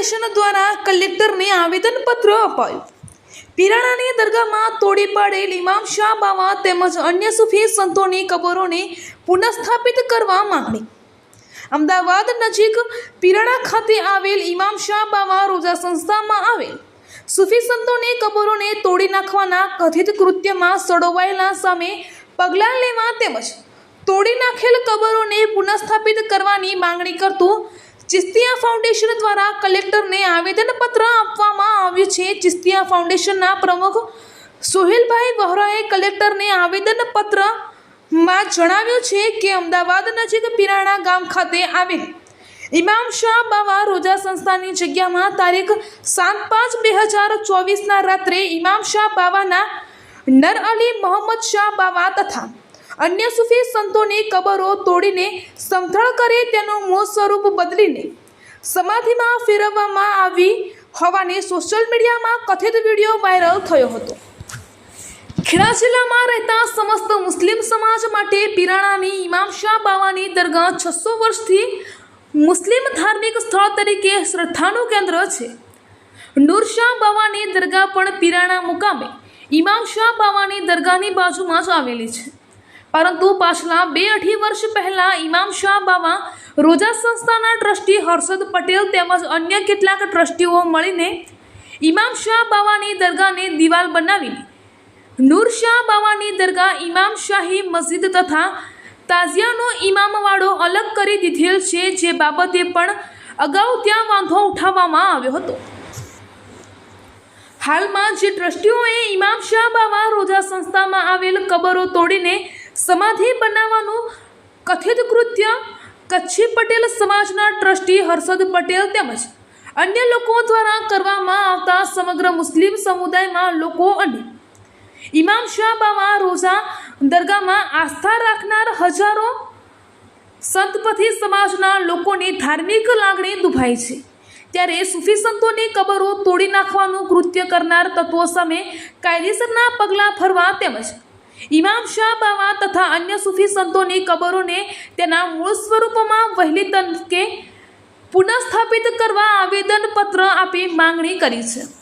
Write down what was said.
Foundation દ્વારા કલેક્ટરને આવેદનપત્ર અપાયું. પિરાણાની દરગાહમાં તોડી પાડેલ ઇમામ શાહ બાવા તેમજ અન્ય સૂફી સંતોની કબરોને પુનઃસ્થાપિત કરવા માંગણી. અમદાવાદ નજીક પિરાણા ખાતે આવેલ ઇમામ શાહ બાવા રોજા સંસ્થામાં આવેલ. સૂફી સંતોની કબરોને તોડી નાખવાના કથિત કૃત્યમાં સડોવાયેલા સામે પગલાં લેવા તેમજ તોડી નાખેલ કબરોને પુનઃસ્થાપિત કરવાની માંગણી કરતું ચિસ્તિયા ફાઉન્ડેશન દ્વારા કલેક્ટરને આવેદનપત્ર આપવામાં આવ્યું છે. ચિસ્તિયા ફાઉન્ડેશનના પ્રમુખ સોહેલભાઈ વહોરાએ કલેક્ટરને આવેદનપત્રમાં જણાવ્યું છે કે અમદાવાદ નજીક પિરાણા ગામ ખાતે આવેલ ઇમામ શાહ બાવા રોજા સંસ્થાની જગ્યામાં તારીખ સાત પાંચ બે હજાર ચોવીસના રાત્રે ઇમામ શાહ બાવાના નર અલી મોહમ્મદ શાહ બાવા તથા અન્ય સૂફી સંતોની કબરો તોડીને સમથળ કરે તેનું મૂળ સ્વરૂપ બદલીને સમાધિમાં ફેરવવામાં આવી હોવાની સોશિયલ મીડિયામાં કથિત વીડિયો વાયરલ થયો હતો. ખેડા જિલ્લામાં રહેતા સમસ્ત મુસ્લિમ સમાજ માટે પિરાણાની ઇમામ શાહ બાવાની દરગાહ છસો વર્ષથી મુસ્લિમ ધાર્મિક સ્થળ તરીકે શ્રદ્ધાનું કેન્દ્ર છે. નૂર શાહ બાવાની દરગાહ પણ પિરાણા મુકામે ઇમામ શાહ બાવાની દરગાહની બાજુમાં જ આવેલી છે. પરંતુ પાછલા બે અઢી વર્ષ પહેલાં ઇમામ શાહ બાવા રોજા સંસ્થાના ટ્રસ્ટી હર્ષદ પટેલ તેમજ અન્ય કેટલાક ટ્રસ્ટીઓ મળીને ઇમામ શાહ બાવાની દરગાહને દિવાલ બનાવી નૂર શાહ બાવાની દરગાહ ઇમામ શાહી મસ્જિદ તથા તાઝિયાનો ઇમામવાડો અલગ કરી દીધેલ છે જે બાબતે પણ અગાઉ ત્યાં વાંધો ઉઠાવવામાં આવ્યો હતો. હાલમાં જે ટ્રસ્ટીઓએ ઇમામ શાહ બાવા રોજા સંસ્થામાં આવેલ કબરો તોડીને સમાધિ બનાવવાનું કથિત કૃત્ય કચ્છી પટેલ સમાજના ટ્રસ્ટી હર્ષદ પટેલ તેમજ અન્ય લોકો દ્વારા કરવામાં આવતા સમગ્ર મુસ્લિમ સમુદાયમાં લોકો અને ઇમામ શાહ બાવા રોઝા દરગાહમાં આસ્થા રાખનાર હજારો સંતપથી સમાજના લોકોની ધાર્મિક લાગણી દુભાઈ છે. ત્યારે સૂફી સંતોની કબરો તોડી નાખવાનું કૃત્ય કરનાર તત્વો સામે કાયદેસરના પગલાં ભરવા તેમજ ઇમામ શાહ બાવા તથા અન્ય સૂફી સંતોની કબરોને તેના મૂળ સ્વરૂપમાં વહેલી તકે પુનઃસ્થાપિત કરવા આવેદનપત્ર આપી માંગણી કરી છે.